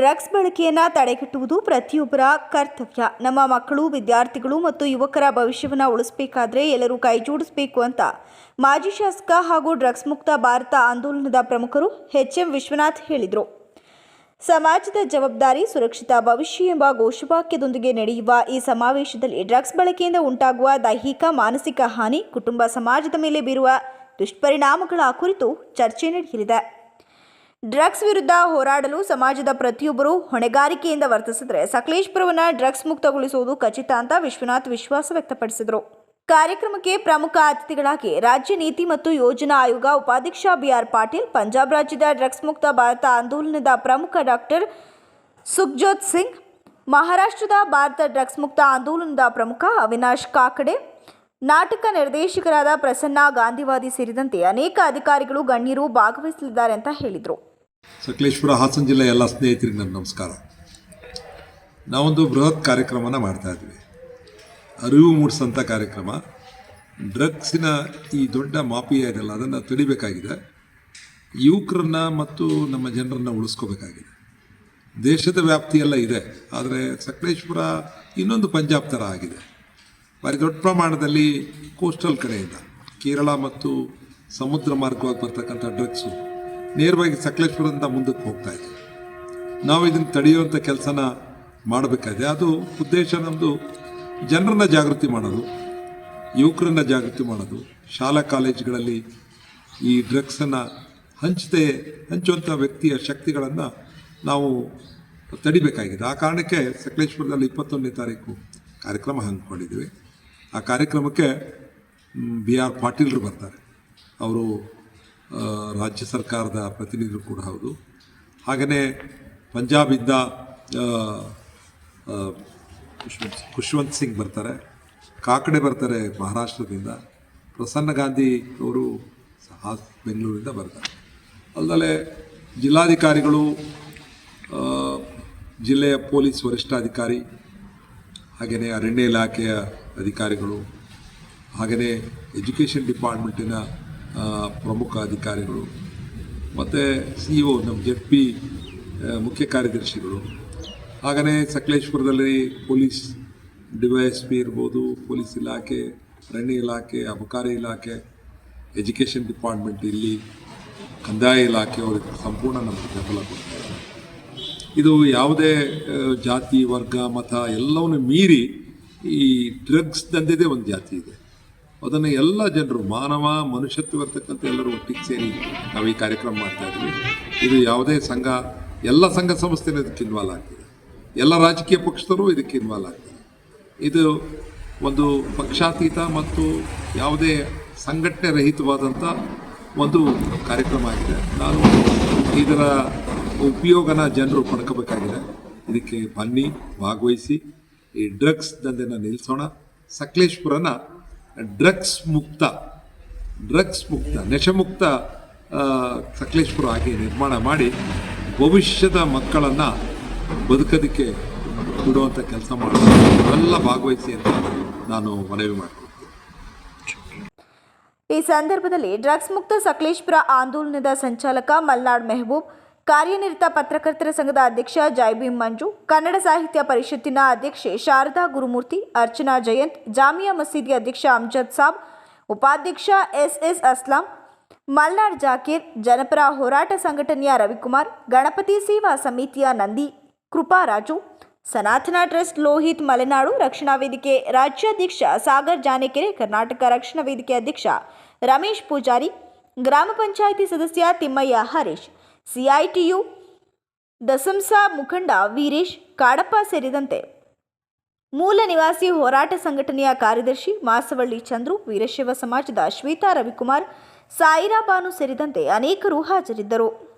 Drugs ಬಳಕೆಯನ್ನು ತಡೆಗಟ್ಟುವುದು ಪ್ರತಿಯೊಬ್ಬರ ಕರ್ತವ್ಯ. ನಮ್ಮ ಮಕ್ಕಳು, ವಿದ್ಯಾರ್ಥಿಗಳು ಮತ್ತು ಯುವಕರ ಭವಿಷ್ಯವನ್ನು ಉಳಿಸಬೇಕಾದ್ರೆ ಎಲ್ಲರೂ ಕೈಜೋಡಿಸಬೇಕು ಅಂತ. ಮಾಜಿ ಶಾಸಕ ಹಾಗೂ ಡ್ರಗ್ಸ್ ಮುಕ್ತ ಭಾರತ ಆಂದೋಲನದ ಪ್ರಮುಖರು ಎಚ್ ಎಂ ವಿಶ್ವನಾಥ್ ಹೇಳಿದರು. ಸಮಾಜದ ಜವಾಬ್ದಾರಿ, ಸುರಕ್ಷಿತ ಭವಿಷ್ಯ ಎಂಬ ಘೋಷವಾಕ್ಯದೊಂದಿಗೆ ನಡೆಯುವ ಈ ಸಮಾವೇಶದಲ್ಲಿ ಡ್ರಗ್ಸ್ ಬಳಕೆಯಿಂದ ಉಂಟಾಗುವ ದೈಹಿಕ, ಮಾನಸಿಕ ಹಾನಿ, ಕುಟುಂಬ ಸಮಾಜದ ಮೇಲೆ ಬೀರುವ ದುಷ್ಪರಿಣಾಮಗಳ ಕುರಿತು ಚರ್ಚೆ ನಡೆಯಲಿದೆ. ಡ್ರಗ್ಸ್ ವಿರುದ್ಧ ಹೋರಾಡಲು ಸಮಾಜದ ಪ್ರತಿಯೊಬ್ಬರು ಹೊಣೆಗಾರಿಕೆಯಿಂದ ವರ್ತಿಸಿದರೆ ಸಕಲೇಶ್ಪುರವನ್ನು ಡ್ರಗ್ಸ್ ಮುಕ್ತಗೊಳಿಸುವುದು ಖಚಿತ ಅಂತ ವಿಶ್ವನಾಥ್ ವಿಶ್ವಾಸ ವ್ಯಕ್ತಪಡಿಸಿದರು. ಕಾರ್ಯಕ್ರಮಕ್ಕೆ ಪ್ರಮುಖ ಅತಿಥಿಗಳಾಗಿ ರಾಜ್ಯ ನೀತಿ ಮತ್ತು ಯೋಜನಾ ಆಯೋಗ ಉಪಾಧ್ಯಕ್ಷ ಬಿಆರ್ ಪಾಟೀಲ್, ಪಂಜಾಬ್ ರಾಜ್ಯದ ಡ್ರಗ್ಸ್ ಮುಕ್ತ ಭಾರತ ಆಂದೋಲನದ ಪ್ರಮುಖ ಡಾಕ್ಟರ್ ಸುಖ್ಜೋತ್ ಸಿಂಗ್, ಮಹಾರಾಷ್ಟ್ರದ ಭಾರತ ಡ್ರಗ್ಸ್ ಮುಕ್ತ ಆಂದೋಲನದ ಪ್ರಮುಖ ಅವಿನಾಶ್ ಕಾಕಡೆ, ನಾಟಕ ನಿರ್ದೇಶಕರಾದ ಪ್ರಸನ್ನ ಗಾಂಧಿವಾದಿ ಸೇರಿದಂತೆ ಅನೇಕ ಅಧಿಕಾರಿಗಳು ಗಣ್ಯರು ಭಾಗವಹಿಸಲಿದ್ದಾರೆ ಅಂತ ಹೇಳಿದರು. ಸಕಲೇಶ್ಪುರ ಹಾಸನ ಜಿಲ್ಲೆ ಎಲ್ಲ ಸ್ನೇಹಿತರಿಗೆ ನನ್ನ ನಮಸ್ಕಾರ. ನಾವೊಂದು ಬೃಹತ್ ಕಾರ್ಯಕ್ರಮನ ಮಾಡ್ತಾ ಇದ್ವಿ. ಅರಿವು ಮೂಡಿಸೋಂಥ ಕಾರ್ಯಕ್ರಮ. ಡ್ರಗ್ಸಿನ ಈ ದೊಡ್ಡ ಮಾಫಿಯಾ ಇದೆಲ್ಲ, ಅದನ್ನು ತಡಿಬೇಕಾಗಿದೆ. ಯುವಕರನ್ನ ಮತ್ತು ನಮ್ಮ ಜನರನ್ನು ಉಳಿಸ್ಕೋಬೇಕಾಗಿದೆ. ದೇಶದ ವ್ಯಾಪ್ತಿಯೆಲ್ಲ ಇದೆ, ಆದರೆ ಸಕಲೇಶ್ಪುರ ಇನ್ನೊಂದು ಪಂಜಾಬ್ ಥರ ಆಗಿದೆ. ಭಾರಿ ದೊಡ್ಡ ಪ್ರಮಾಣದಲ್ಲಿ ಕೋಸ್ಟಲ್ ಕಡೆಯಿಂದ ಕೇರಳ ಮತ್ತು ಸಮುದ್ರ ಮಾರ್ಗವಾಗಿ ಬರ್ತಕ್ಕಂಥ ಡ್ರಗ್ಸು ನೇರವಾಗಿ ಸಕಲೇಶ್ವರದಿಂದ ಮುಂದಕ್ಕೆ ಹೋಗ್ತಾ ಇದೆ ನಾವು ಇದನ್ನು ತಡೆಯುವಂಥ ಕೆಲಸನ ಮಾಡಬೇಕಾಗಿದೆ. ಅದು ಉದ್ದೇಶ ನಮ್ಮದು ಜನರನ್ನ ಜಾಗೃತಿ ಮಾಡೋದು, ಯುವಕರನ್ನ ಜಾಗೃತಿ ಮಾಡೋದು, ಶಾಲಾ ಕಾಲೇಜುಗಳಲ್ಲಿ ಈ ಡ್ರಗ್ಸನ್ನು ಹಂಚದೆ ಹಂಚುವಂಥ ವ್ಯಕ್ತಿಯ ಶಕ್ತಿಗಳನ್ನು ನಾವು ತಡಿಬೇಕಾಗಿದೆ. ಆ ಕಾರಣಕ್ಕೆ ಸಕಲೇಶ್ವರದಲ್ಲಿ ಇಪ್ಪತ್ತೊಂದನೇ ತಾರೀಕು ಕಾರ್ಯಕ್ರಮ ಹಮ್ಮಿಕೊಂಡಿದ್ದೀವಿ ಆ ಕಾರ್ಯಕ್ರಮಕ್ಕೆ ಬಿ ಆರ್ ಪಾಟೀಲ್ರು ಬರ್ತಾರೆ. ಅವರು ರಾಜ್ಯ ಸರ್ಕಾರದ ಪ್ರತಿನಿಧಿಗಳು ಕೂಡ ಹೌದು. ಹಾಗೆಯೇ ಪಂಜಾಬಿಂದ ಖುಷ್ವಂತ್ ಸಿಂಗ್ ಬರ್ತಾರೆ, ಕಾಕಡೆ ಬರ್ತಾರೆ ಮಹಾರಾಷ್ಟ್ರದಿಂದ. ಪ್ರಸನ್ನ ಗಾಂಧಿ ಅವರು ಸಹ ಬೆಂಗಳೂರಿಂದ ಬರ್ತಾರೆ. ಅಲ್ಲದೆ ಜಿಲ್ಲಾಧಿಕಾರಿಗಳು ಜಿಲ್ಲೆಯ ಪೊಲೀಸ್ ವರಿಷ್ಠಾಧಿಕಾರಿ ಹಾಗೆಯೇ ಅರಣ್ಯ ಇಲಾಖೆಯ ಅಧಿಕಾರಿಗಳು ಹಾಗೆಯೇ ಎಜುಕೇಷನ್ ಡಿಪಾರ್ಟ್ಮೆಂಟಿನ ಪ್ರಮುಖ ಅಧಿಕಾರಿಗಳು, ಮತ್ತು ಸಿ ಇ ಒ ನಮ್ಮ ಜೆಡ್ ಪಿ ಮುಖ್ಯ ಕಾರ್ಯದರ್ಶಿಗಳು ಹಾಗೆಯೇ ಸಕಲೇಶ್ಪುರದಲ್ಲಿ ಪೊಲೀಸ್ ಡಿವೈಎಸ್ ಪಿ ಇರ್ಬೋದು, ಪೊಲೀಸ್ ಇಲಾಖೆ, ಅರಣ್ಯ ಇಲಾಖೆ, ಅಬಕಾರಿ ಇಲಾಖೆ, ಎಜುಕೇಷನ್ ಡಿಪಾರ್ಟ್ಮೆಂಟ್ ಇಲ್ಲಿ, ಕಂದಾಯ ಇಲಾಖೆಯವರಿಗೆ ಸಂಪೂರ್ಣ ನಮಗೆ ಬೆಂಬಲ ಕೊಡ್ತಾರೆ ಇದು. ಯಾವುದೇ ಜಾತಿ, ವರ್ಗ, ಮತ ಎಲ್ಲವನ್ನು ಮೀರಿ ಈ ಡ್ರಗ್ಸ್ ದಂಧೆದೇ ಒಂದು ಜಾತಿ ಇದೆ. ಅದನ್ನು ಎಲ್ಲ ಜನರು, ಮಾನವ, ಮನುಷ್ಯತ್ವ ಇರ್ತಕ್ಕಂಥ ಎಲ್ಲರೂ ಒಟ್ಟಿಗೆ ಸೇರಿ ನಾವು ಈ ಕಾರ್ಯಕ್ರಮ ಮಾಡ್ತಾ ಇದ್ದೀವಿ. ಇದು ಯಾವುದೇ ಸಂಘ, ಎಲ್ಲ ಸಂಘ ಸಂಸ್ಥೆನೂ ಇದಕ್ಕೆ ಇನ್ವಾಲ್ವ್ ಆಗ್ತಿದೆ. ಎಲ್ಲ ರಾಜಕೀಯ ಪಕ್ಷದವರು ಇದಕ್ಕೆ ಇನ್ವಾಲ್ವ್ ಆಗ್ತಾರೆ ಇದು ಒಂದು ಪಕ್ಷಾತೀತ ಮತ್ತು ಯಾವುದೇ ಸಂಘಟನೆ ರಹಿತವಾದಂಥ ಒಂದು ಕಾರ್ಯಕ್ರಮ ಆಗಿದೆ. ನಾನು ಇದರ ಉಪಯೋಗನ ಜನರು ಪಡ್ಕೋಬೇಕಾಗಿದೆ. ಇದಕ್ಕೆ ಬನ್ನಿ, ಭಾಗವಹಿಸಿ. ಈ ಡ್ರಗ್ಸ್ ದಂಧೆನ ನಿಲ್ಲಿಸೋಣ ಸಕಲೇಶ್ಪುರನ ಡ್ರಗ್ಸ್ ಮುಕ್ತ ಡ್ರಗ್ಸ್ ಮುಕ್ತ, ನೆಶಮುಕ್ತ ಸಕಲೇಶ್ಪುರ ಆಗಿ ನಿರ್ಮಾಣ ಮಾಡಿ ಭವಿಷ್ಯದ ಮಕ್ಕಳನ್ನು ಬದುಕೋದಕ್ಕೆ ಬಿಡುವಂಥ ಕೆಲಸ ಮಾಡೋದು ಭಾಗವಹಿಸಿ ಅಂತ ನಾನು ಮನವಿ ಮಾಡ್ತೀನಿ ಈ ಸಂದರ್ಭದಲ್ಲಿ ಡ್ರಗ್ಸ್ ಮುಕ್ತ ಸಕಲೇಶ್ಪುರ ಆಂದೋಲನದ ಸಂಚಾಲಕ ಮಲ್ನಾಡ್ ಮೆಹಬೂಬ್ ಕಾರ್ಯನಿರತ ಪತ್ರಕರ್ತರ ಸಂಘದ ಅಧ್ಯಕ್ಷ ಜೈಭೀಮ್ ಮಂಜು ಕನ್ನಡ ಸಾಹಿತ್ಯ ಪರಿಷತ್ತಿನ ಅಧ್ಯಕ್ಷೆ ಶಾರದಾ ಗುರುಮೂರ್ತಿ ಅರ್ಚನಾ ಜಯಂತ್ ಜಾಮಿಯಾ ಮಸೀದಿ ಅಧ್ಯಕ್ಷ ಅಮ್ಜದ್ ಸಾಬ್ ಉಪಾಧ್ಯಕ್ಷ ಎಸ್ ಎಸ್ ಅಸ್ಲಾಂ ಮಲ್ನಾಡ್ ಜಾಕೀರ್ ಜನಪರ ಹೋರಾಟ ಸಂಘಟನೆಯ ರವಿಕುಮಾರ್ ಗಣಪತಿ ಸೇವಾ ಸಮಿತಿಯ ನಂದಿ ಕೃಪಾರಾಜು ಸನಾತನ ಟ್ರಸ್ಟ್ ಲೋಹಿತ್ ಮಲೆನಾಡು ರಕ್ಷಣಾ ವೇದಿಕೆ ರಾಜ್ಯಾಧ್ಯಕ್ಷ ಸಾಗರ್ ಜಾನೆಕೆರೆ ಕರ್ನಾಟಕ ರಕ್ಷಣಾ ವೇದಿಕೆ ಅಧ್ಯಕ್ಷ ರಮೇಶ್ ಪೂಜಾರಿ ಗ್ರಾಮ ಪಂಚಾಯಿತಿ ಸದಸ್ಯ ತಿಮ್ಮಯ್ಯ ಹರೀಶ್ ಸಿಐಟಿಯು ದಸಂಸ ಮುಖಂಡ ವೀರೇಶ್ ಕಾಡಪ್ಪ ಸೇರಿದಂತೆ ಮೂಲ ನಿವಾಸಿ ಹೋರಾಟ ಸಂಘಟನೆಯ ಕಾರ್ಯದರ್ಶಿ ಮಾಸವಳ್ಳಿ ಚಂದ್ರು, ವೀರಶೈವ ಸಮಾಜದ ಶ್ವೇತಾ ರವಿಕುಮಾರ್, ಸಾಯಿರಾಬಾನು ಸೇರಿದಂತೆ ಅನೇಕರು ಹಾಜರಿದ್ದರು.